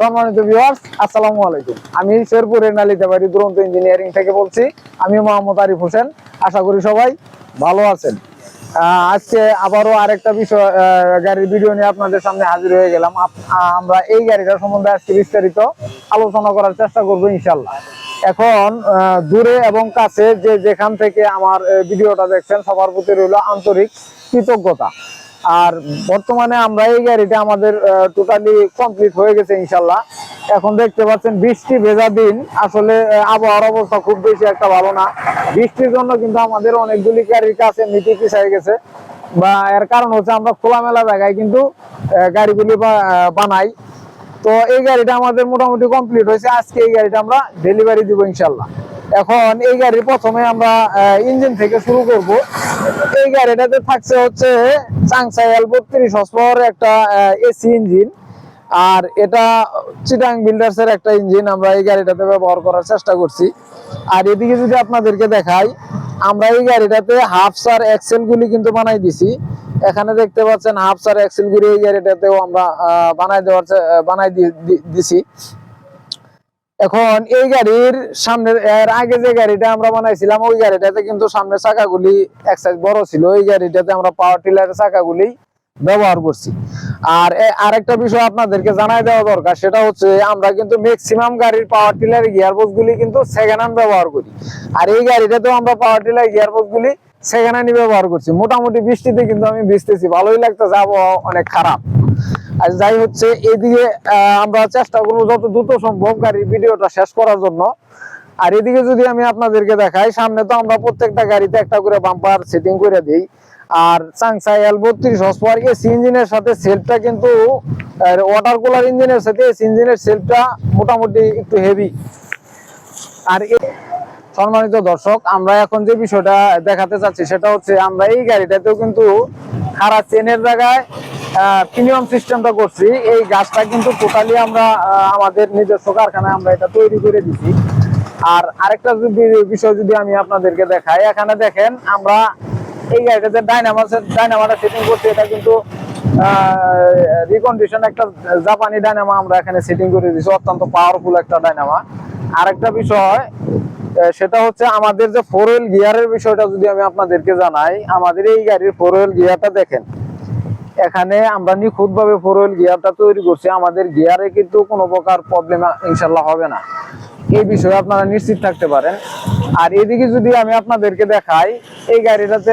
সম্মানিত ভিউয়ার্স আসসালামু আলাইকুম। আমি শেরপুর শেরপুরের নালিতাবাড়ি দুরন্ত ইঞ্জিনিয়ারিং থেকে বলছি। আমি মোহাম্মদ আরিফ হোসেন। আশা করি সবাই ভালো আছেন। আজকে আবারও আরেকটা বিষয় গাড়ির ভিডিও নিয়ে আপনাদের সামনে হাজির হয়ে গেলাম। আমরা এই গাড়িটার সম্বন্ধে আজকে বিস্তারিত আলোচনা করার চেষ্টা করব ইনশাল্লাহ এখন দূরে এবং কাছে যে যেখান থেকে আমার ভিডিওটা দেখছেন, সবার প্রতি রইল আন্তরিক কৃতজ্ঞতা। আর বর্তমানে আমরা এই গাড়িটা আমাদের টোটালি কমপ্লিট হয়ে গেছে ইনশাল্লাহ। এখন দেখতে পাচ্ছেন বৃষ্টি ভেজা দিন। আসলে আবহাওয়ার অবস্থা খুব বেশি একটা ভালো না। বৃষ্টির জন্য কিন্তু আমাদের অনেকগুলি গাড়ির কাছে মিটি পিছাই গেছে। বা এর কারণ হচ্ছে আমরা খোলামেলা জায়গায় কিন্তু গাড়িগুলি বানাই। তো এই গাড়িটা আমাদের মোটামুটি কমপ্লিট হয়েছে। আজকে এই গাড়িটা আমরা ডেলিভারি দিব ইনশাল্লাহ। এখন এই গাড়ির প্রথমে আমরা ইঞ্জিন থেকে শুরু করব। এই গাড়িটাতে থাকছে হচ্ছে চাংসাই এল বত্রিশ হসপাওয়ার একটা এসি ইঞ্জিন। আর এটা চিটাং বিল্ডার্স এর একটা ইঞ্জিন, আমরা এই গাড়িটাতে ব্যবহার করার চেষ্টা করছি। আর এদিকে যদি আপনাদেরকে দেখাই, আমরা এই গাড়িটাতে হাফ সার এক্সেল গুলি কিন্তু বানাই দিছি। এখানে দেখতে পাচ্ছেন হাফ সার এক্সেল গুলি এই গাড়িটাতেও আমরা বানাই দেওয়ার বানাই দিছি। এখন এই গাড়ির সামনের, এর আগে যে গাড়িটা আমরা বানাইছিলাম, ওই গাড়িটাতে কিন্তু সামনের চাকাগুলি এক সাইজ বড় ছিল। ওই গাড়িটাতে আমরা পাওয়ার টিলারের চাকাগুলি ব্যবহার করছি। আর আরেকটা বিষয় আপনাদেরকে জানাই দেওয়া দরকার, সেটা হচ্ছে আমরা কিন্তু ম্যাক্সিমাম গাড়ির পাওয়ার টিলার গিয়ারবক্স গুলি কিন্তু সেকেন্ড হ্যান্ড ব্যবহার করি। আর এই গাড়িটাতেও আমরা পাওয়ার টিলার গিয়ারবক্স গুলি সেকেন্ড হ্যান্ডই ব্যবহার করছি। মোটামুটি বৃষ্টিতে কিন্তু আমি ভিজতেছি, ভালোই লাগতেছে, আবহাওয়া অনেক খারাপ। আর যাই হচ্ছে, এদিকে আমরা চেষ্টা করব যত দ্রুত সম্ভব গাড়ির ভিডিওটা শেষ করার জন্য। আর এদিকে যদি আমি আপনাদেরকে দেখাই, সামনে তো আমরা প্রত্যেকটা গাড়িতে একটা করে বাম্পার সেটিং করে দিই। আর চাংসাই এল বত্রিশ হসপার এসি ইঞ্জিনের সাথে সেলফটা কিন্তু ওয়াটার কুলার ইঞ্জিনের সাথে এসি ইঞ্জিনের সেলফটা মোটামুটি একটু হেভি আর সম্মানিত দর্শক, আমরা এখন যে বিষয়টা দেখাতে চাচ্ছি, সেটা হচ্ছে আমরা এই গাড়িটাতেও কিন্তু খারাপ চেনের জায়গায় প্রিমিয়াম সিস্টেমটা করছি। এই গাছটা কিন্তু টোটালি আমরা আমাদের নিজস্ব কারখানায় আমরা এটা তৈরি করে দিছি। আর আরেকটা যদি বিষয় যদি আমি আপনাদেরকে দেখাই, এখানে দেখেন আমরা এই গাড়িটা যে ডাইনামা ডাইনামাটা সেটিং করছি, এটা কিন্তু রিকন্ডিশন একটা জাপানি ডাইনামা আমরা এখানে সেটিং করে দিয়েছি অত্যন্ত পাওয়ারফুল একটা ডাইনামা আরেকটা বিষয় সেটা হচ্ছে আমাদের যে ফোর হুইল গিয়ারের বিষয়টা যদি আমি আপনাদেরকে জানাই, আমাদের এই গাড়ির ফোর হুইল গিয়ারটা দেখেন। এখানে আমরা নিখুঁত ভাবে ফোর হুইল গিয়ারটা তৈরি করছি। আমাদের গিয়ারে কিন্তু কোনো প্রকার প্রবলেম ইনশাল্লাহ হবে না। এই বিষয়ে আপনারা নিশ্চিত থাকতে পারেন। আর এদিকে যদি আমি আপনাদেরকে দেখাই, এই গাড়িটাতে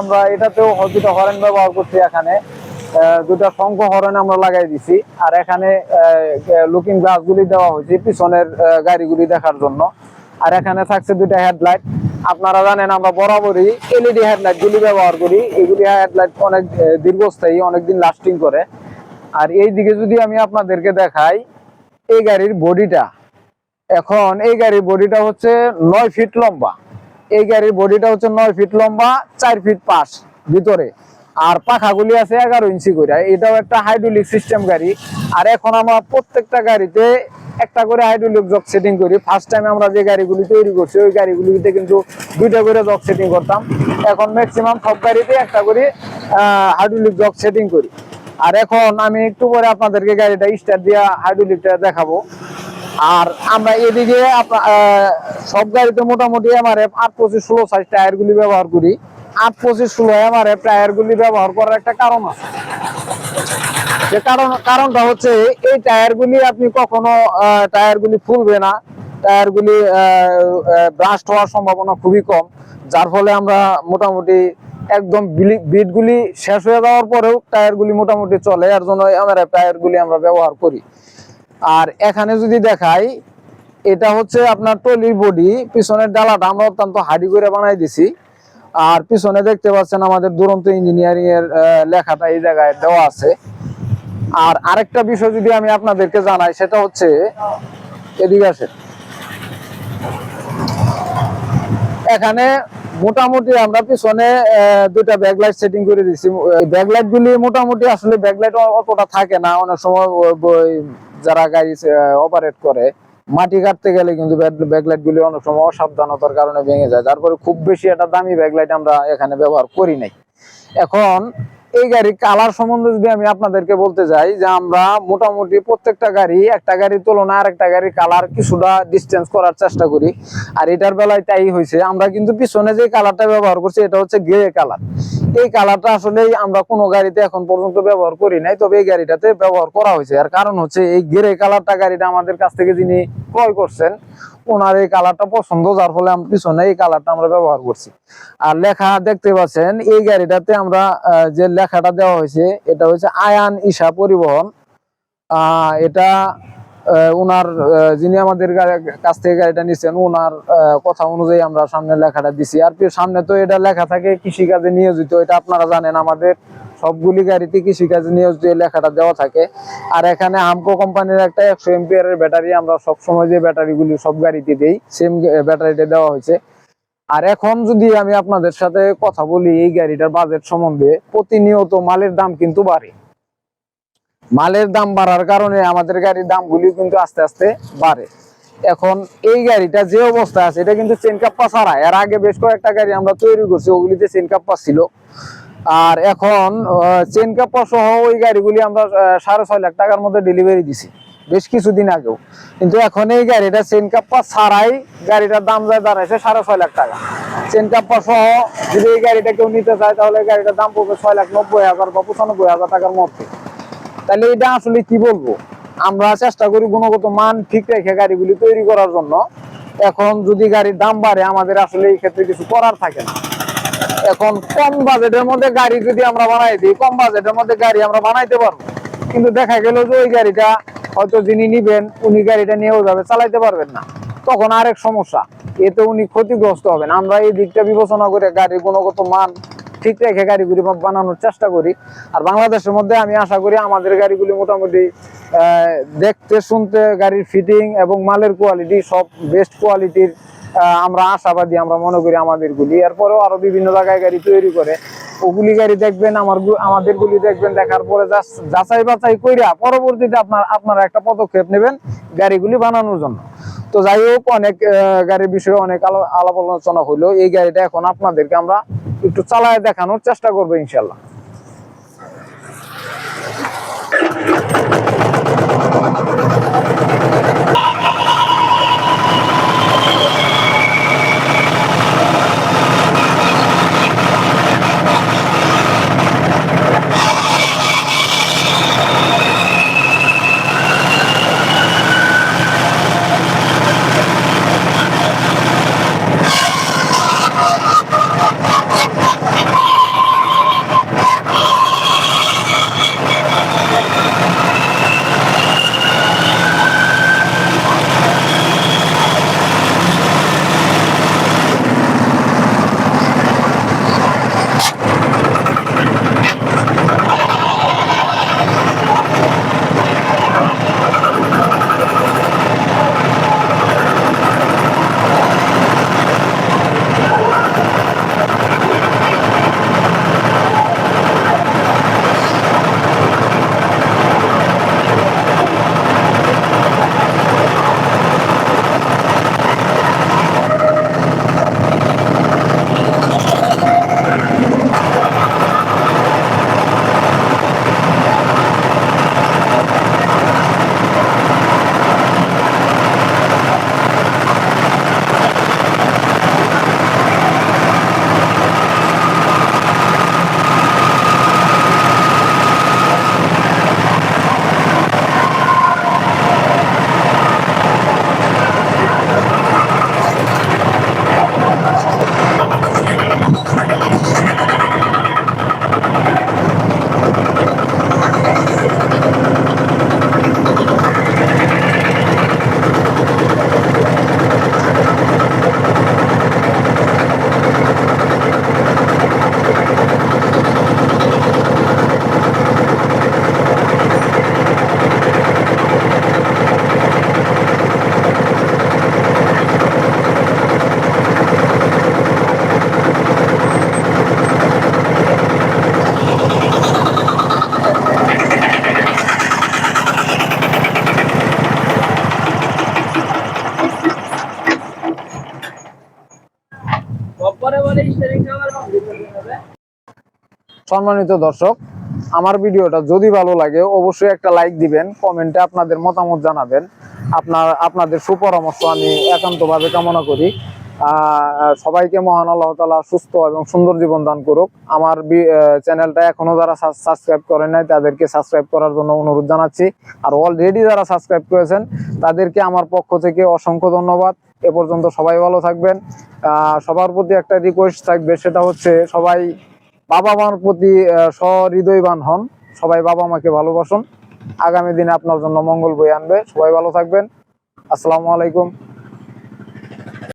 আমরা এটাতেও দুটো হরেন ব্যবহার করছি এখানে। দুটো শঙ্খ হরেন আমরা লাগাই দিছি। আর এখানে লুকিং গ্লাস গুলি দেওয়া হয়েছে পিছনের গাড়িগুলি দেখার জন্য। আর এখানে থাকছে দুইটা হেডলাইট আপনারা জানেন, আমরা বরাবরই এলইডি হেডলাইট গুলি ব্যবহার করি। এগুলি হেডলাইট অনেক দীর্ঘস্থায়ী, অনেকদিন লাস্টিং করে। আর এই দিকে যদি আমি আপনাদেরকে দেখাই, এই গাড়ির বডিটা এখন এই গাড়ির বডিটা হচ্ছে নয় ফিট লম্বা। এই গাড়ির বডিটা হচ্ছে নয় ফিট লম্বা, চার ফিট পাশ ভিতরে। আর পাখাগুলি আছে এগারো ইঞ্চি করে এটাও একটা হাইড্রোলিক সিস্টেম গাড়ি। আর এখন আমরা প্রত্যেকটা গাড়িতে একটা করে হাইড্রোলিক জক সেটিং করি। ফার্স্ট টাইম আমরা যে গাড়িগুলি তৈরি করছি, ওই গাড়িগুলিতে কিন্তু দুইটা করে জক সেটিং করতাম। এখন ম্যাক্সিমাম সব গাড়িতে একটা করে হাইড্রোলিক জক সেটিং করি। আর এখন আমি একটু পরে আপনাদেরকে গাড়িটা স্টার্ট দিয়ে হাইড্রোলিকটা দেখাবো। আর আমরা এদিকে সব গাড়িতে মোটামুটি আমার আট পঁচিশ ষোলো সাইজ টায়ারগুলি ব্যবহার করি। আট পঁচিশ ষোলো এমআরএফ টায়ার গুলি ব্যবহার করার একটা কারণ আছে। যে কারণ, কারণটা হচ্ছে এই টায়ার গুলি আপনি কখনো টায়ার গুলি ফুলবে না। টায়ার গুলি ব্রাস্ট হওয়ার সম্ভাবনা খুবই কম। যার ফলে আমরা মোটামুটি একদম বিট গুলি শেষ হয়ে যাওয়ার পরেও টায়ার গুলি মোটামুটি চলে। এর জন্য এমআরএফ টায়ার গুলি আমরা ব্যবহার করি। আর এখানে যদি দেখাই, এটা হচ্ছে আপনার টলির বডি পিছনের ডালাটা আমরা অত্যন্ত হাডি করে বানাই দিছি। আর পিছনে দেখতে পাচ্ছেন আমাদের দুরন্ত ইঞ্জিনিয়ারিং এর লেখাটা এই জায়গায় দেওয়া আছে। আর আরেকটা বিষয় যদি আমি আপনাদেরকে জানাই, সেটা হচ্ছে, এদিকে আসে এখানে মোটামুটি আমরা পিছনে দুইটা ব্যাকলাইট সেটিং করে দিছি ব্যাকলাইট গুলি মোটামুটি আসলে ব্যাকলাইট অতটা থাকে না। অনেক সময় যারা গাড়ি অপারেট করে মাটি কাটতে গেলে কিন্তু ব্যাকলাইট গুলি অনেক সময় অসাবধানতার কারণে ভেঙে যায়। তারপরে খুব বেশি একটা দামি ব্যাকলাইট আমরা এখানে ব্যবহার করি নাই। এখন এই গাড়ির কালার সম্বন্ধে যদি আমি আপনাদেরকে বলতে যাই যে আমরা মোটামুটি প্রত্যেকটা গাড়ি, একটা গাড়ির তুলনায় আর একটা গাড়ির কালার কিছুটা ডিস্টেন্স করার চেষ্টা করি। আর এটার বেলায় তাই হয়েছে আমরা কিন্তু পিছনে যে কালারটা ব্যবহার করছি, এটা হচ্ছে গ্রে কালার এই কালারটা আসলে আমরা কোনো গাড়িতে এখন পর্যন্ত ব্যবহার করি নাই, তবে এই গাড়িটাতে ব্যবহার করা হয়েছে। আর কারণ হচ্ছে এই গ্রে কালারটা গাড়িটা আমাদের কাছ থেকে যিনি ক্রয় করছেন ওনার এই কালারটা পছন্দ, যার ফলে আমরা পিছনে এই কালারটা আমরা ব্যবহার করছি। আর লেখা দেখতে পাচ্ছেন, এই গাড়িটাতে আমরা যে লেখাটা দেওয়া হয়েছে, এটা হচ্ছে আয়ান ঈশা পরিবহন। এটা ওনার যিনি আমাদের কাছ থেকে গাড়িটা নিচ্ছেন ওনার কথা অনুযায়ী আমরা সামনে লেখাটা দিছি। আর সামনে তো এটা লেখা থাকে, কৃষিকাজে নিয়োজিত, এটা আপনারা জানেন আমাদের সবগুলি গাড়িতে কৃষিকাজে নিয়োজিত এই লেখাটা দেওয়া থাকে। আর এখানে আমকো কোম্পানির একটা একশো এমপিআর এর ব্যাটারি আমরা সব সময় যে ব্যাটারিগুলি সব গাড়িতে দেই সেম ব্যাটারিটা দেওয়া হয়েছে। আর এখন যদি আমি আপনাদের সাথে কথা বলি, এই গাড়িটার বাজেট সম্বন্ধে প্রতিনিয়ত মালের দাম কিন্তু বাড়ে। মালের দাম বাড়ার কারণে আমাদের গাড়ির দামগুলি কিন্তু আস্তে আস্তে বাড়ে। এখন এই গাড়িটা যে অবস্থা আছে, এটা কিন্তু চেন কাপ্পা ছাড়া। এর আগে বেশ কয়েকটা গাড়ি আমরা তৈরি করছি, ওগুলিতে চেন কাপ্পা ছিল। আর এখন চেন কাপ্পা সহ ওই গাড়িগুলি আমরা সাড়ে ছয় লাখ টাকার মধ্যে ডেলিভারি দিছি। বেশ কিছুদিন আগেও। কিন্তু এখন এই গাড়িটা চেন কাপ্পা ছাড়াই গাড়িটার দাম যায় দাঁড়াইছে সাড়ে ছয় লাখ টাকা। চেন কাপ্পা সহ যদি এই গাড়িটা কেউ নিতে চায়, তাহলে এই গাড়িটার দাম পড়বে ছয় লাখ নব্বই হাজার বা পঁচানব্বই হাজার টাকার মধ্যে। তাহলে এটা আসলে কি বলব? আমরা চেষ্টা করি গুণগত মান ঠিক রেখে গাড়িগুলি তৈরি করার জন্য। এখন যদি গাড়ির দাম বাড়ে, আমাদের আসলে এই ক্ষেত্রে কিছু করার থাকে না। এখন কম বাজেটের মধ্যে গাড়ি যদি আমরা বানাই দিই, কম বাজেটের মধ্যে গাড়ি আমরা বানাইতে পারব। কিন্তু দেখা গেল যে ওই গাড়িটা হয়তো যিনি নিবেন, উনি গাড়িটা নিয়ে ওইভাবে চালাইতে পারবেন না। তখন আরেক সমস্যা, এতে উনি ক্ষতিগ্রস্ত হবেন। আমরা এই দিকটা বিবেচনা করে গাড়ির গুণগত মান ঠিক রেখে গাড়িগুলি বানানোর চেষ্টা করি। আর বাংলাদেশের মধ্যে আমি আশা করি আমাদের গাড়িগুলি মোটামুটি দেখতে, শুনতে, গাড়ির ফিটিং এবং মালের কোয়ালিটি সব বেস্ট কোয়ালিটির আমরা আশাবাদী, আমরা মনে করি আমাদের গুলি। এরপরেও আরও বিভিন্ন জায়গায় গাড়ি তৈরি করে। ওগুলি গাড়ি দেখবেন, আমার আমাদের গুলি দেখবেন, দেখার পরে যাচ- যাচাই বাছাই কইরা পরবর্তীতে আপনার, আপনারা একটা পদক্ষেপ নেবেন গাড়িগুলি বানানোর জন্য। তো যাই হোক, অনেক গাড়ির বিষয়ে অনেক আলো- আলাপ আলোচনা হলো এই গাড়িটা এখন আপনাদেরকে আমরা একটু চালায় দেখানোর চেষ্টা করব ইনশাল্লাহ সম্মানিত দর্শক, আমার ভিডিওটা যদি ভালো লাগে, অবশ্যই একটা লাইক দিবেন কমেন্টে আপনাদের মতামত জানাবেন। আপনার, আপনাদের সুপরামর্শ আমি একান্তভাবে কামনা করি। সবাইকে মহান আল্লাহ তালা সুস্থ এবং সুন্দর জীবন দান করুক। আমার চ্যানেলটা এখনও যারা সাবস্ক্রাইব করেন নাই, তাদেরকে সাবস্ক্রাইব করার জন্য অনুরোধ জানাচ্ছি। আর অলরেডি যারা সাবস্ক্রাইব করেছেন, তাদেরকে আমার পক্ষ থেকে অসংখ্য ধন্যবাদ। এ পর্যন্ত সবাই ভালো থাকবেন। সবার প্রতি একটা রিকোয়েস্ট থাকবে, সেটা হচ্ছে সবাই বাবা মার প্রতি সহৃদয়বান হন। সবাই বাবা মাকে ভালোবাসুন। আগামী দিনে আপনার জন্য মঙ্গল বই আনবে। সবাই ভালো থাকবেন। আসসালামু আলাইকুম।